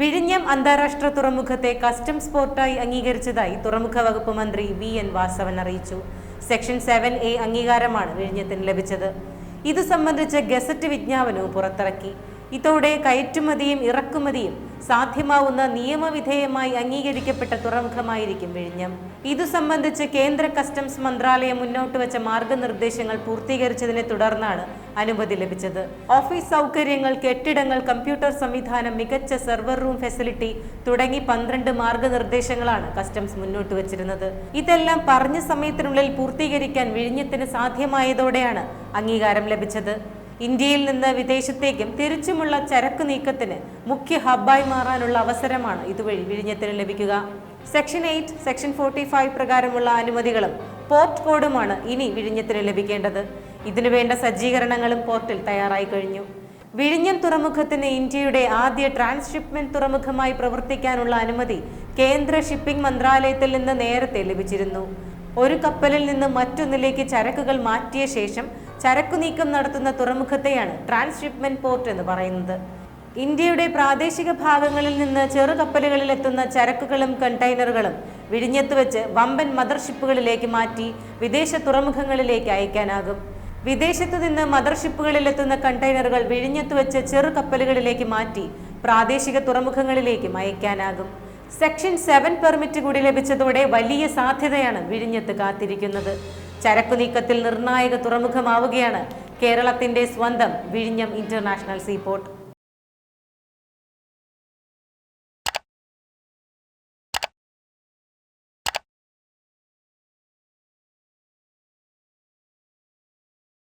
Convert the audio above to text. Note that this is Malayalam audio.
വിഴിഞ്ഞം അന്താരാഷ്ട്ര തുറമുഖത്തെ കസ്റ്റംസ് പോർട്ടായി അംഗീകരിച്ചതായി തുറമുഖ വകുപ്പ് മന്ത്രി വി എൻ വാസവൻ അറിയിച്ചു. സെക്ഷൻ സെവൻ എ അംഗീകാരമാണ് വിഴിഞ്ഞത്തിന് ലഭിച്ചത്. ഇത് സംബന്ധിച്ച ഗസറ്റ് വിജ്ഞാപനവും പുറത്തിറക്കി. ഇതോടെ കയറ്റുമതിയും ഇറക്കുമതിയും സാധ്യമാവുന്ന നിയമവിധേയമായി അംഗീകരിക്കപ്പെട്ട തുറമുഖമായിരിക്കും വിഴിഞ്ഞം. ഇതു സംബന്ധിച്ച് കേന്ദ്ര കസ്റ്റംസ് മന്ത്രാലയം മുന്നോട്ട് വെച്ച മാർഗനിർദ്ദേശങ്ങൾ പൂർത്തീകരിച്ചതിനെ തുടർന്നാണ് അനുമതി ലഭിച്ചത്. ഓഫീസ് സൗകര്യങ്ങൾ കെട്ടിടങ്ങൾ കമ്പ്യൂട്ടർ സംവിധാനം മികച്ച സെർവർ റൂം ഫെസിലിറ്റി തുടങ്ങി പന്ത്രണ്ട് മാർഗനിർദ്ദേശങ്ങളാണ് കസ്റ്റംസ് മുന്നോട്ട് വച്ചിരുന്നത്. ഇതെല്ലാം പറഞ്ഞ സമയത്തിനുള്ളിൽ പൂർത്തീകരിക്കാൻ വിഴിഞ്ഞത്തിന് സാധ്യമായതോടെയാണ് അംഗീകാരം ലഭിച്ചത്. ഇന്ത്യയിൽ നിന്ന് വിദേശത്തേക്കും തിരിച്ചുമുള്ള ചരക്ക് നീക്കത്തിന് മുഖ്യ ഹബ്ബായി മാറാനുള്ള അവസരമാണ് ഇതുവഴി വിഴിഞ്ഞത്തിന് ലഭിക്കുക. Section eight section forty five പ്രകാരമുള്ള അനുമതികളും പോർട്ട് കോഡുമാണ് ഇനി വിഴിഞ്ഞത്തിന് ലഭിക്കേണ്ടത്. ഇതിനു വേണ്ട സജ്ജീകരണങ്ങളും പോർട്ടിൽ തയ്യാറായി കഴിഞ്ഞു. വിഴിഞ്ഞം തുറമുഖത്തിന് ഇന്ത്യയുടെ ആദ്യ ട്രാൻസ്ഷിപ്മെന്റ് തുറമുഖമായി പ്രവർത്തിക്കാനുള്ള അനുമതി കേന്ദ്ര ഷിപ്പിംഗ് മന്ത്രാലയത്തിൽ നിന്ന് നേരത്തെ ലഭിച്ചിരുന്നു. ഒരു കപ്പലിൽ നിന്ന് മറ്റൊന്നിലേക്ക് ചരക്കുകൾ മാറ്റിയ ശേഷം ചരക്കു നീക്കം നടത്തുന്ന തുറമുഖത്തെയാണ് ട്രാൻസ്ഷിപ്മെന്റ് പോർട്ട് എന്ന് പറയുന്നത്. ഇന്ത്യയുടെ പ്രാദേശിക ഭാഗങ്ങളിൽ നിന്ന് ചെറു കപ്പലുകളിൽ എത്തുന്ന ചരക്കുകളും കണ്ടെയ്നറുകളും വിഴിഞ്ഞത്ത് വെച്ച് വമ്പൻ മദർഷിപ്പുകളിലേക്ക് മാറ്റി വിദേശ തുറമുഖങ്ങളിലേക്ക് അയക്കാനാകും. വിദേശത്തു നിന്ന് മദർഷിപ്പുകളിൽ എത്തുന്ന കണ്ടെയ്നറുകൾ വിഴിഞ്ഞത്ത് വെച്ച് ചെറു കപ്പലുകളിലേക്ക് മാറ്റി പ്രാദേശിക തുറമുഖങ്ങളിലേക്കും അയക്കാനാകും. സെക്ഷൻ സെവൻ പെർമിറ്റ് കൂടി ലഭിച്ചതോടെ വലിയ സാധ്യതയാണ് വിഴിഞ്ഞത്ത് കാത്തിരിക്കുന്നത്. ചരക്കു നീക്കത്തിൽ നിർണായക തുറമുഖമാവുകയാണ് കേരളത്തിന്റെ സ്വന്തം വിഴിഞ്ഞം ഇന്റർനാഷണൽ സീപോർട്ട്